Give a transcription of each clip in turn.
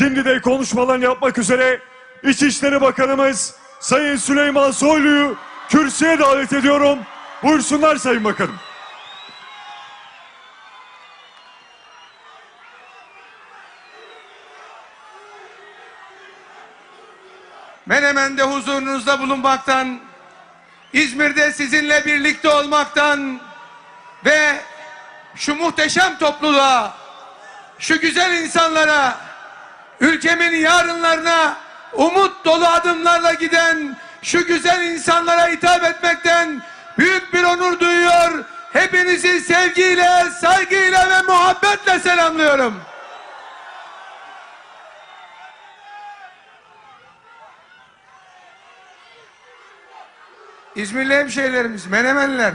Şimdi de konuşmalarını yapmak üzere İçişleri Bakanımız Sayın Süleyman Soylu'yu kürsüye davet ediyorum. Buyursunlar Sayın Bakanım. Menemen'de huzurunuzda bulunmaktan, İzmir'de sizinle birlikte olmaktan ve şu muhteşem topluluğa, şu güzel insanlara, ülkemin yarınlarına umut dolu adımlarla giden şu güzel insanlara hitap etmekten büyük bir onur duyuyor. Hepinizi sevgiyle, saygıyla ve muhabbetle selamlıyorum. İzmirli hemşehrilerimiz, Menemenliler.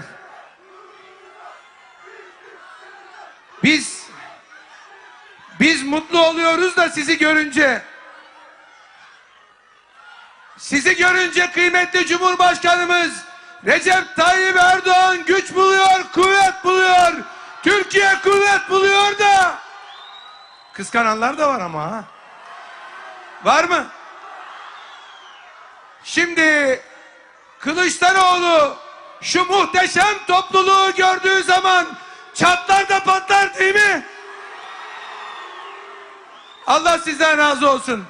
Biz biz mutlu oluyoruz da sizi görünce. Sizi görünce kıymetli Cumhurbaşkanımız Recep Tayyip Erdoğan güç buluyor, kuvvet buluyor. Türkiye kuvvet buluyor da. Kıskananlar da var ama ha. Var mı? Şimdi Kılıçdaroğlu şu muhteşem topluluğu gördüğü zaman çatlar da patlar değil mi? Allah sizden razı olsun.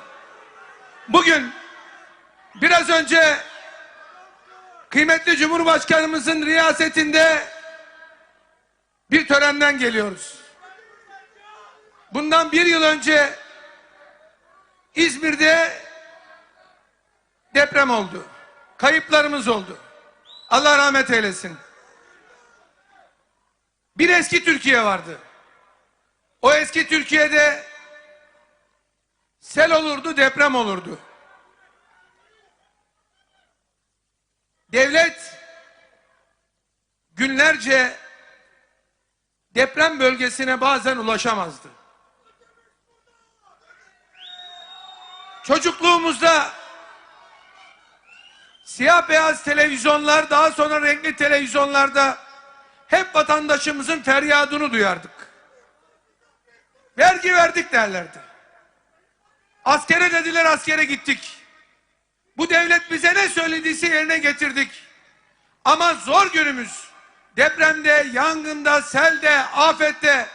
Bugün biraz önce kıymetli Cumhurbaşkanımızın riyasetinde bir törenden geliyoruz. Bundan bir yıl önce İzmir'de deprem oldu. Kayıplarımız oldu. Allah rahmet eylesin. Bir eski Türkiye vardı. O eski Türkiye'de sel olurdu, deprem olurdu. Devlet günlerce deprem bölgesine bazen ulaşamazdı. Çocukluğumuzda siyah beyaz televizyonlar daha sonra renkli televizyonlarda hep vatandaşımızın feryadını duyardık. Vergi verdik derlerdi. Askere dediler askere gittik. Bu devlet bize ne söylediyse yerine getirdik. Ama zor günümüz depremde, yangında, selde, afette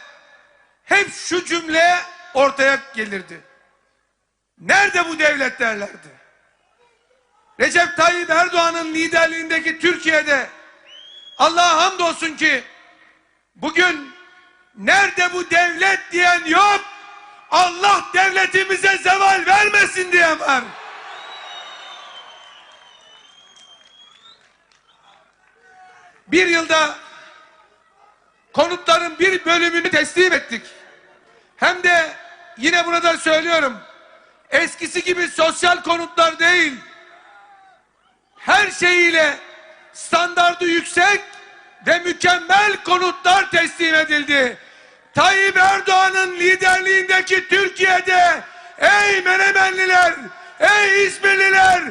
hep şu cümle ortaya gelirdi. Nerede bu devlet derlerdi. Recep Tayyip Erdoğan'ın liderliğindeki Türkiye'de Allah'a hamdolsun ki bugün nerede bu devlet. Allah devletimize zeval vermesin diyen var. Bir yılda konutların bir bölümünü teslim ettik. Hem de yine burada söylüyorum. Eskisi gibi sosyal konutlar değil her şeyiyle standardı yüksek ve mükemmel konutlar teslim edildi. Tayyip Erdoğan'ın liderliğindeki Türkiye'de ey Menemenliler, ey İzmirliler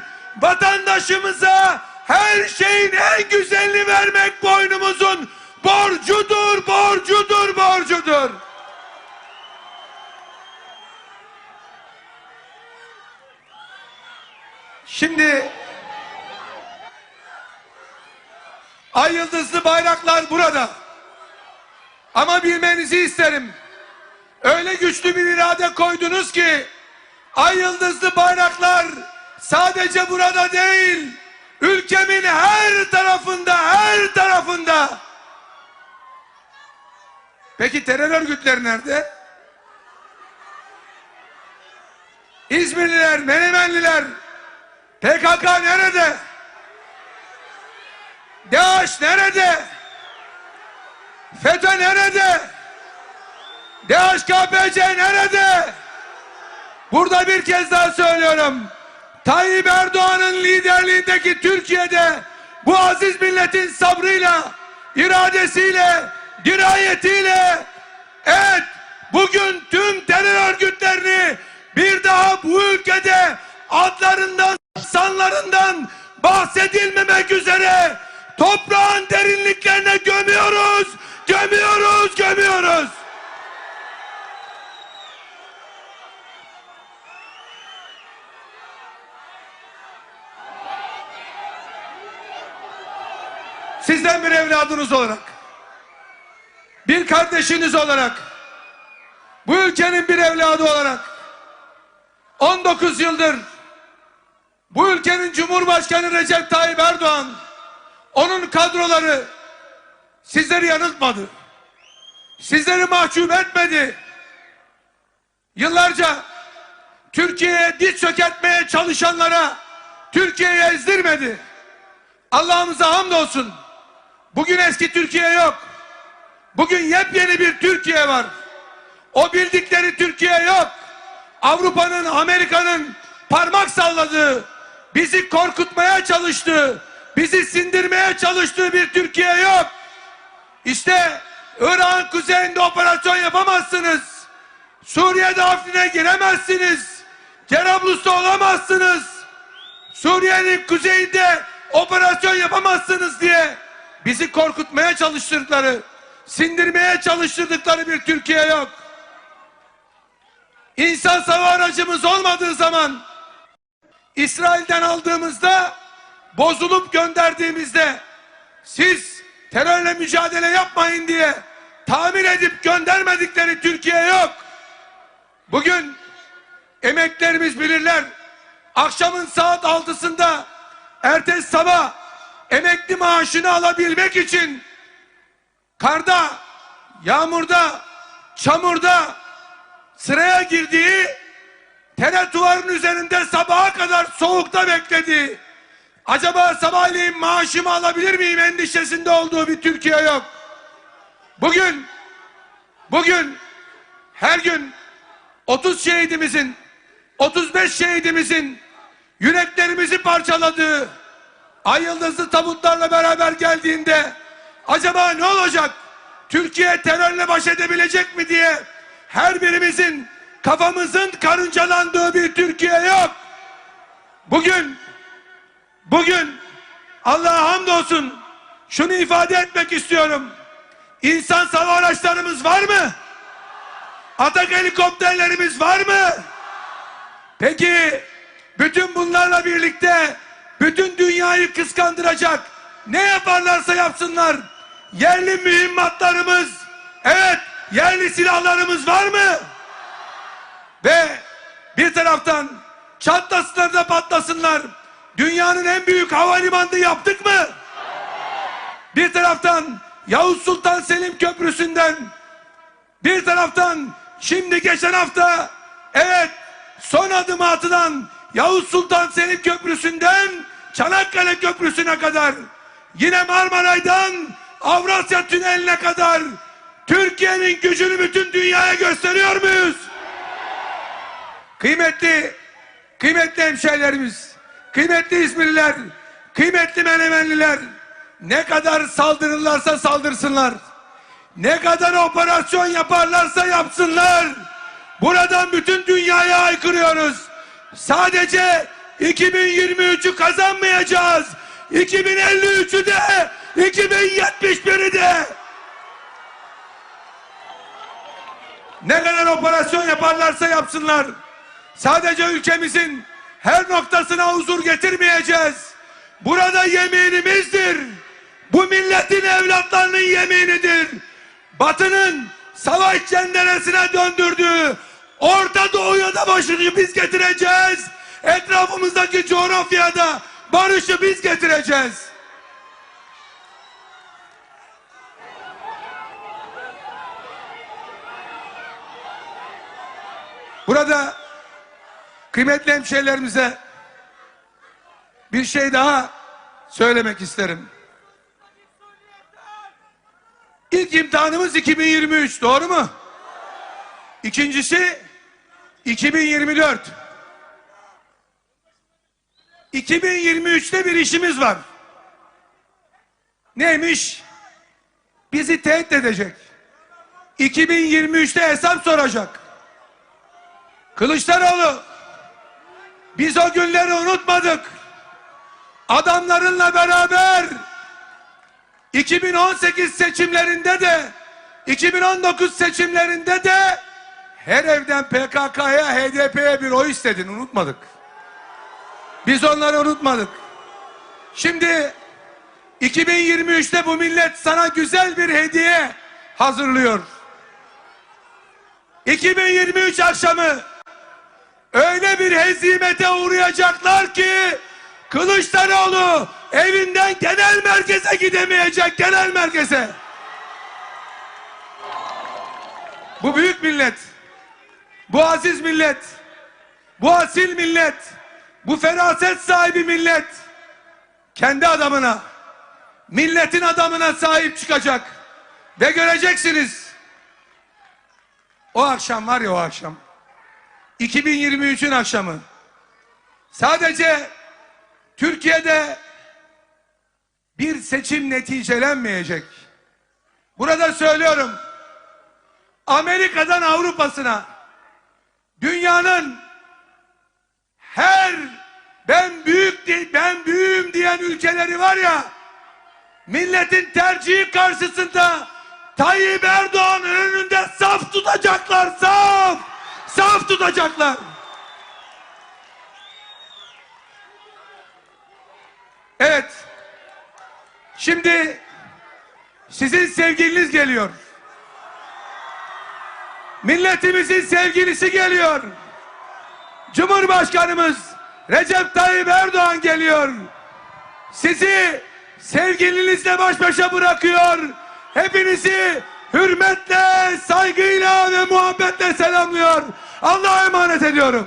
vatandaşımıza her şeyin en güzelini vermek boynumuzun borcudur, borcudur, borcudur. Şimdi Ay yıldızlı bayraklar burada. Ama bilmenizi isterim. Öyle güçlü bir irade koydunuz ki ay yıldızlı bayraklar sadece burada değil, ülkemin her tarafında, her tarafında. Peki terör örgütleri nerede? İzmirliler, Menemenliler, PKK nerede? DAEŞ nerede? FETÖ nerede? DHKPC nerede? Burada bir kez daha söylüyorum. Tayyip Erdoğan'ın liderliğindeki Türkiye'de bu aziz milletin sabrıyla, iradesiyle, dirayetiyle evet bugün tüm terör örgütlerini bir daha bu ülkede adlarından, sanlarından bahsedilmemek üzere toprağın derinliklerine gömüyoruz, Gömüyoruz, gömüyoruz. Sizden bir evladınız olarak, bir kardeşiniz olarak, bu ülkenin bir evladı olarak 19 yıldır bu ülkenin Cumhurbaşkanı Recep Tayyip Erdoğan onun kadroları sizleri yanıltmadı. Sizleri mahcup etmedi. Yıllarca Türkiye'ye diz çökertmeye çalışanlara Türkiye'yi ezdirmedi. Allah'ımıza hamdolsun. Bugün eski Türkiye yok. Bugün yepyeni bir Türkiye var. O bildikleri Türkiye yok. Avrupa'nın, Amerika'nın parmak salladığı, bizi korkutmaya çalıştığı, bizi sindirmeye çalıştığı bir Türkiye yok. İşte Irak'ın kuzeyinde operasyon yapamazsınız. Suriye'de Afrin'e giremezsiniz. Cerablus'ta olamazsınız. Suriye'nin kuzeyinde operasyon yapamazsınız diye bizi korkutmaya çalıştırdıkları, sindirmeye çalıştırdıkları bir Türkiye yok. İnsan sava aracımız olmadığı zaman İsrail'den aldığımızda bozulup gönderdiğimizde siz terörle mücadele yapmayın diye tamir edip göndermedikleri Türkiye yok. Bugün emeklerimiz bilirler. Akşamın saat altısında ertesi sabah emekli maaşını alabilmek için karda, yağmurda, çamurda sıraya girdiği tene duvarın üzerinde sabaha kadar soğukta beklediği acaba sabahleyin maaşımı alabilir miyim endişesinde olduğu bir Türkiye yok. Bugün bugün her gün 30 şehidimizin 35 şehidimizin yüreklerimizi parçaladığı ay yıldızlı tabutlarla beraber geldiğinde acaba ne olacak? Türkiye terörle baş edebilecek mi diye her birimizin kafamızın karıncalandığı bir Türkiye yok. Bugün bugün Allah'a hamdolsun şunu ifade etmek istiyorum. İnsan sava araçlarımız var mı? Atak helikopterlerimiz var mı? Peki bütün bunlarla birlikte bütün dünyayı kıskandıracak ne yaparlarsa yapsınlar yerli mühimmatlarımız evet yerli silahlarımız var mı? Ve bir taraftan çatlasınlar da patlasınlar dünyanın en büyük havalimanını yaptık mı? Bir taraftan Yavuz Sultan Selim Köprüsü'nden bir taraftan şimdi geçen hafta evet son adım atılan Yavuz Sultan Selim Köprüsü'nden Çanakkale Köprüsü'ne kadar yine Marmaray'dan Avrasya Tüneli'ne kadar Türkiye'nin gücünü bütün dünyaya gösteriyor muyuz? Kıymetli, kıymetli hemşehrilerimiz, kıymetli İzmirliler, kıymetli Menemenliler ne kadar saldırırlarsa saldırsınlar. Ne kadar operasyon yaparlarsa yapsınlar. Buradan bütün dünyaya aykırıyoruz. Sadece 2023'ü kazanmayacağız. 2053'ü de 2071'i de ne kadar operasyon yaparlarsa yapsınlar. Sadece ülkemizin her noktasına huzur getirmeyeceğiz. Burada yeminimizdir. Bu milletin evlatlarının yeminidir. Batı'nın savaş cenderesine döndürdüğü Orta Doğu'ya da başını biz getireceğiz. Etrafımızdaki coğrafyada barışı biz getireceğiz. Burada kıymetli hemşehrilerimize bir şey daha söylemek isterim. İlk imtihanımız 2023 doğru mu? İkincisi 2024. 2023'te bir işimiz var. Neymiş? Bizi tehdit edecek. 2023'te hesap soracak. Kılıçdaroğlu biz o günleri unutmadık. Adamlarınla beraber 2018 seçimlerinde de 2019 seçimlerinde de her evden PKK'ya HDP'ye bir oy istedin unutmadık. Biz onları unutmadık. Şimdi 2023'te bu millet sana güzel bir hediye hazırlıyor. 2023 akşamı öyle bir hezimete uğrayacaklar ki Kılıçdaroğlu evinden genel merkeze gidemeyecek genel merkeze. Bu büyük millet, bu aziz millet, bu asil millet, bu feraset sahibi millet kendi adamına, milletin adamına sahip çıkacak. Ve göreceksiniz. O akşam var ya o akşam. 2023'ün akşamı. Sadece Türkiye'de bir seçim neticelenmeyecek. Burada söylüyorum. Amerika'dan Avrupa'sına dünyanın her ben büyük ben büyüğüm diyen ülkeleri var ya milletin tercihi karşısında Tayyip Erdoğan'ın önünde saf tutacaklar saf saf tutacaklar. Evet. Şimdi sizin sevgiliniz geliyor. Milletimizin sevgilisi geliyor. Cumhurbaşkanımız Recep Tayyip Erdoğan geliyor. Sizi sevgilinizle baş başa bırakıyor. Hepinizi hürmetle, saygıyla ve muhabbetle selamlıyor. Allah'a emanet ediyorum.